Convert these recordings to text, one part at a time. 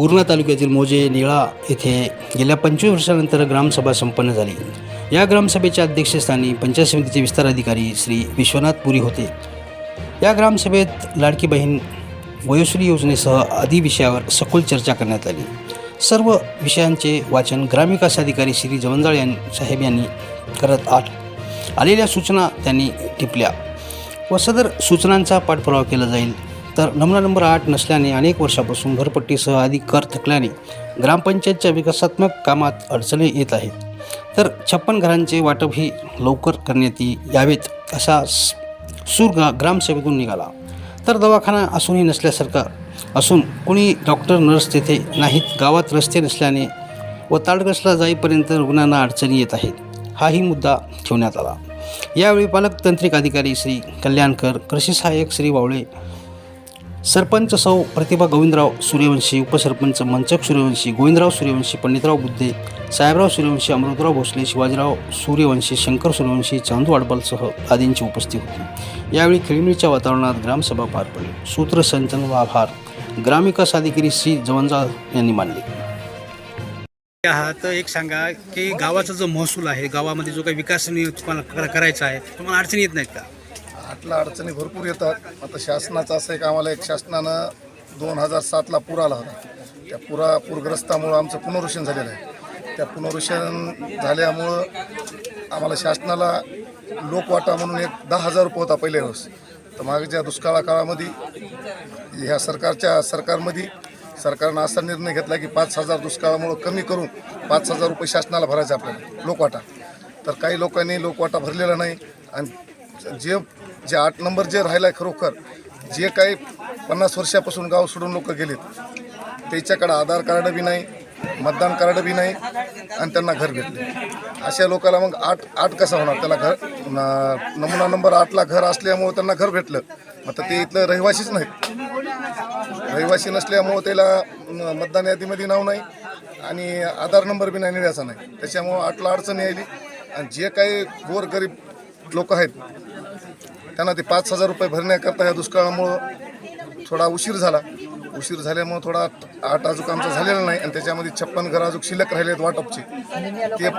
पूर्णा तालुक्यातील मोजे निळा येथे गेल्या पंचवीस वर्षानंतर ग्रामसभा संपन्न झाली. या ग्रामसभेच्या अध्यक्षस्थानी पंचायत समितीचे विस्तार अधिकारी श्री विश्वनाथ पुरी होते. या ग्रामसभेत लाडकी बहीण वयोश्री योजनेसह आदी विषयावर सखोल चर्चा करण्यात आली. सर्व विषयांचे वाचन ग्रामविकास अधिकारी श्री जवंजाळ यां साहेब यांनी करत आठ आलेल्या सूचना त्यांनी टिपल्या व सदर सूचनांचा पाठपुरावा केला जाईल तर नमुना नंबर आठ नसल्याने अनेक वर्षापासून घरपट्टीसह अधिक कर थकल्याने ग्रामपंचायतच्या विकासात्मक कामात अडचणी येत आहेत. तर छप्पन घरांचे वाटप ही लवकर करण्यात यावेत असा सूर गा ग्रामसेवेतून निघाला. तर दवाखाना असूनही नसल्यासारखा असून कुणी डॉक्टर नर्स तेथे नाहीत. गावात रस्ते नसल्याने व ताडगसला जाईपर्यंत रुग्णांना अडचणी येत आहेत. हाही मुद्दा ठेवण्यात आला. यावेळी पालक तांत्रिक अधिकारी श्री कल्याणकर कृषी सहाय्यक श्री वावळे सरपंच सौ प्रतिभा गोविंदराव सूर्यवंशी उपसरपंच मंचक सूर्यवंशी गोविंदराव सूर्यवंशी पंडितराव बुद्धे साहेबराव सूर्यवंशी अमृतराव भोसले शिवाजीराव सूर्यवंशी शंकर सूर्यवंशी चांदू आडबलसह आदींची उपस्थिती होती. यावेळी खेळीमेळीच्या वातावरणात ग्रामसभा पार पडली. सूत्रसंचलन व आभार ग्रामविकास अधिकारी श्री जवंजा यांनी मानले. आहात तर एक सांगा की गावाचा जो महसूल आहे गावामध्ये जो काही विकास तुम्हाला करायचा आहे तुम्हाला अडचणी येत नाहीत का? त्यातल्या अडचणी भरपूर येतात. आता शासनाचं असं एक आम्हाला एक शासनानं दोन हजार सातला पूर आला होता. त्या पुरा पूरग्रस्तामुळं आमचं पुनर्वसन झालेलं आहे. त्या पुनर्वसन झाल्यामुळं आम्हाला शासनाला लोकवाटा म्हणून एक दहा हजार रुपये होता पहिल्या वेळेस तर मागच्या दुष्काळा काळामध्ये ह्या सरकारच्या सरकारमध्ये सरकारनं असा निर्णय घेतला की पाच हजार दुष्काळामुळं कमी करून पाच हजार रुपये शासनाला भरायचे आपल्याला लोकवाटा तर काही लोकांनी लोकवाटा भरलेला नाही. आणि जे जे आठ नंबर जे राहिला आहे खरोखर जे काही पन्नास वर्षापासून गाव सोडून लोक गेलेत त्याच्याकडं आधार कार्ड बी नाही मतदान कार्ड बी नाही आणि त्यांना घर भेटले. अशा लोकाला मग आठ आठ कसा होणार? त्याला घर नमुना नंबर आठला घर असल्यामुळं त्यांना घर भेटलं. आता ते इथलं रहिवासीच नाहीत. रहिवासी नसल्यामुळं त्याला मतदान यादीमध्ये नाव नाही आणि आधार नंबर बी नाही निघायचा नाही. त्याच्यामुळं आठला अडचण यायली आणि जे काही गोरगरीब लोक आहेत त्यांना ते पाच हजार रुपये भरण्याकरता ह्या दुष्काळामुळं थोडा उशीर झाला. उशीर झाल्यामुळं थोडा आठ अजूक आमचा झालेला नाही आणि त्याच्यामध्ये छप्पन घर अजूक शिल्लक राहिले आहेत वाटपचे. ते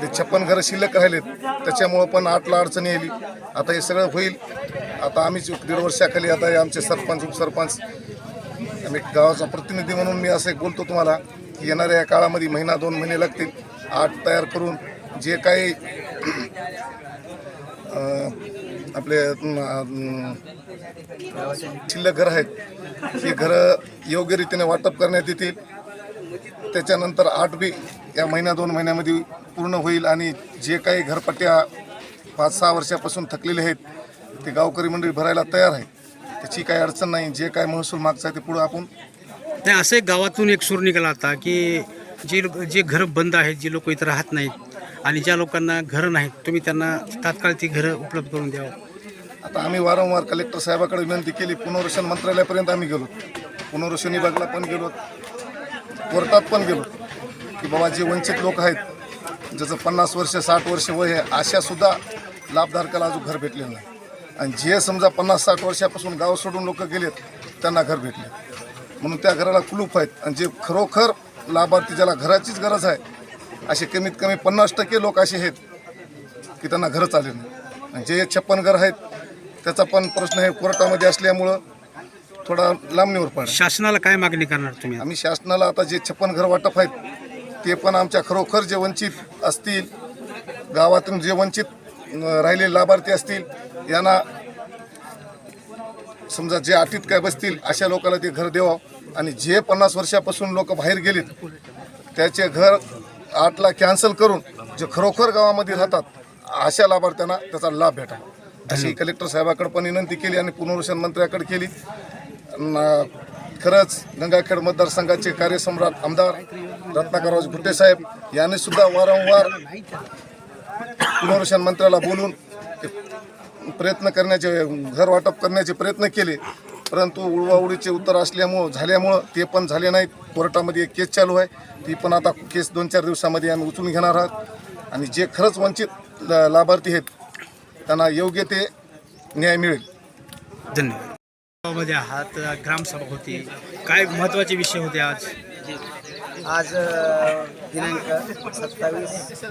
ते छप्पन घरं शिल्लक राहिलेत. त्याच्यामुळं पण आठला अडचणी येईल आता हे सगळं होईल. आता आम्हीच दीड वर्षाखाली आता हे आमचे सरपंच उपसरपंच आम्ही गावाचा प्रतिनिधी म्हणून मी असं बोलतो तुम्हाला की येणाऱ्या या काळामध्ये महिना दोन महिने लागतील. आठ तयार करून जे काही आपले छिल्लक शिल्लक घरं आहेत. ही घरं योग्य रीतीने वाटप करण्यात येतील. त्याच्यानंतर आठ बी या महिन्या दोन महिन्यामध्ये पूर्ण होईल आणि जे काही घरपट्ट्या पाच सहा वर्षापासून थकलेले आहेत ते गावकरी मंडळी भरायला तयार आहे त्याची काही अडचण नाही. जे काय महसूल मागचा आहे ते पुढं आपण नाही असं एक गावातून एक सूर निघाला आता की जे लोक जे घरं बंद आहेत जे लोक इथं राहत नाहीत आणि ज्या लोकांना घरं नाहीत तुम्ही त्यांना तात्काळ ती घरं उपलब्ध करून द्यावं. आता आम्ही वारंवार कलेक्टर साहेबाकडे विनंती केली पुनर्वसन मंत्रालयापर्यंत आम्ही गेलो. पुनर्वसन विभागला पण गेलो कोर्टात पण गेलो की बाबा जे वंचित लोक आहेत ज्याचं पन्नास वर्ष साठ वर्ष वय आहे अशासुद्धा लाभधारकाला अजून घर भेटलेलं नाही. आणि जे समजा पन्नास साठ वर्षापासून गाव सोडून लोक गेलेत त्यांना घर भेटले. म्हणून त्या घराला कुलूप आहेत. आणि जे खरोखर लाभार्थी ज्याला घराचीच गरज आहे असे कमीत कमी पन्नास टक्के लोक असे आहेत की त्यांना घरच आले नाही. आणि जे छप्पन घर आहेत त्याचा पण प्रश्न हे कोर्टामध्ये असल्यामुळं थोडा लांबणीवर पडला शासनाला काय मागणी करणार तुम्ही? आम्ही शासनाला आता जे छप्पन घर वाटप आहेत ते पण आमच्या खरोखर जे वंचित असतील गावातून जे वंचित राहिलेले लाभार्थी असतील यांना समजा जे अटीत काय बसतील अशा लोकांना ते घर द्यावं. आणि जे पन्नास वर्षापासून लोक बाहेर गेलेत त्याचे घर आठला कॅन्सल करून जे खरोखर गावामध्ये राहतात अशा लाभार्थ्यांना त्याचा लाभ भेटावा अशी कलेक्टर साहेबाकडे पण विनंती केली आणि पुनर्वसन मंत्र्याकडे केली. खरंच गंगाखेड मतदारसंघाचे कार्यसम्राट आमदार रत्नाकरराज गुट्टे साहेब यांनी सुद्धा वारंवार पुनर्वसन मंत्र्याला बोलून प्रयत्न करण्याचे घर वाटप करण्याचे प्रयत्न केले. परंतु उडवाउडीचे उत्तर असल्यामुळं झाल्यामुळं ते पण झाले नाहीत. कोर्टामध्ये एक केस चालू आहे. ती पण आता केस दोन चार दिवसामध्ये आम्ही उचलून घेणार आहोत. आणि जे खरंच वंचित लाभार्थी आहेत त्यांना योग्य ते न्याय मिळेल. धन्यवाद. मध्ये आहात ग्रामसभा होती. काय महत्त्वाचे विषय होते आज? आज दिनांक सत्तावीस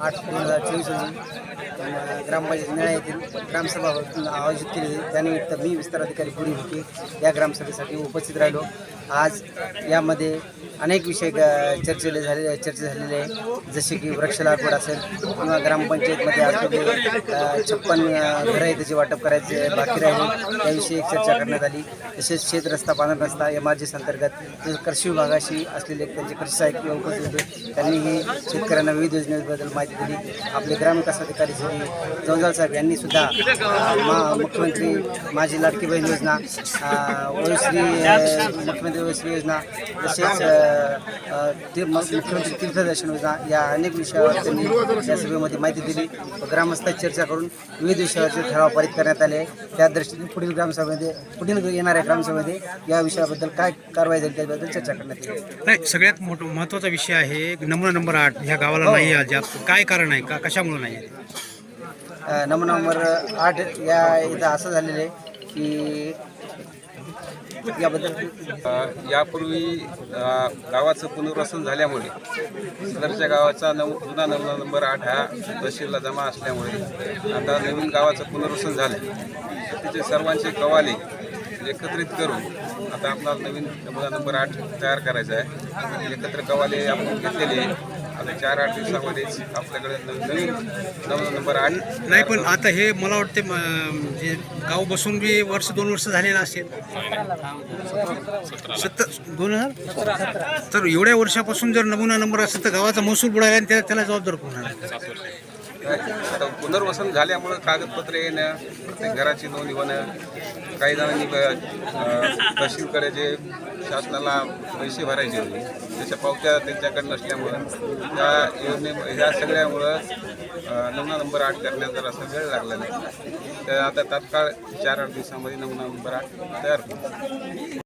आठ दोन हजार चोवीस रोजी ग्रामपंचायत निळा येथील ग्रामसभा आयोजित केली होती त्यानिमित्त मी विस्तार अधिकारी पुरी होते. या ग्रामसभेसाठी उपस्थित राहिलो. आज यामध्ये अनेक विषय चर्चेले झाले चर्चा झालेले आहे. जसे की वृक्ष लागवड असेल किंवा ग्रामपंचायतमध्ये असलेले छप्पन घरं आहे त्याचे वाटप करायचे बाकी राहिले त्याविषयी एक चर्चा करण्यात आली. तसेच शेत रस्ता पांढरा रस्ता एम आर जीस अंतर्गत कृषी विभागाशी असलेले त्यांचे कृषी सहाय्यक किंवा उपस्थित होते. त्यांनीही शेतकऱ्यांना विविध योजनेबद्दल माहिती दिली. आपले ग्रामविकास अधिकारी श्री जवजाल साहेब यांनी सुद्धा मा मुख्यमंत्री माझी लाडकी बहीण योजना अ, मुख्यमंत्री योजना तसेच ते मुख्यमंत्री तीर्थदर्शन योजना या अनेक विषयावर त्यांनी या सभेमध्ये माहिती दिली. व ग्रामस्थात चर्चा करून विविध विषयावरचे ठराव पारित करण्यात आले त्या दृष्टीने पुढील ग्रामसभेमध्ये पुढील येणाऱ्या ग्रामसभेमध्ये या विषयाबद्दल काय कारवाई झाली त्याबद्दल चर्चा करण्यात येईल. नाही सगळ्यात मोठ महत्त्वाचा विषय आहे नमुना नंबर आठ ह्या गावाला नाही अद्याप काय कारण आहे? का कशामुळे नाही? नमुना नंबर आठ या इथं असं झालेलं आहे की याबद्दल? यापूर्वी गावाचं पुनर्वसन झाल्यामुळे सदरच्या गावाचा नऊ जुना नमुना नंबर आठ हा तहसीलला जमा असल्यामुळे आता नवीन गावाचं पुनर्वसन झालं तिचे सर्वांचे कवाले एकत्रित करून आता आपला नवीन नमुना नंबर आठ तयार करायचा आहे. एकत्र कवाले आपण घेतलेले आहे. आता चार आठ दिवसामध्येच आपल्याकडे नवीन नमुना नंबर आठ नाही पण आता हे मला वाटते म, जे गाव बसून बी वर्ष दोन वर्ष झालेलं असेल. सत्तर दोन हजार? तर एवढ्या वर्षापासून जर नमुना नंबर असेल तर गावाचा महसूल बुडायला आणि त्या- त्याला जबाबदार कोण आहे? आता पुनर्वसन झाल्यामुळं कागदपत्रे येणं प्रत्येक घराची नोंद होणं काही जणांनी अ, तहसीलकडे जे शासनाला पैसे भरायचे होते. त्याच्या पावत्या त्यांच्याकडे नसल्यामुळं त्या योजने ह्या सगळ्यामुळं नमुना नंबर आठ करण्यात जर असं वेळ लागला नाही. तर आता तात्काळ चार आठ दिवसामध्ये नमुना नंबर आठ तयार होईल.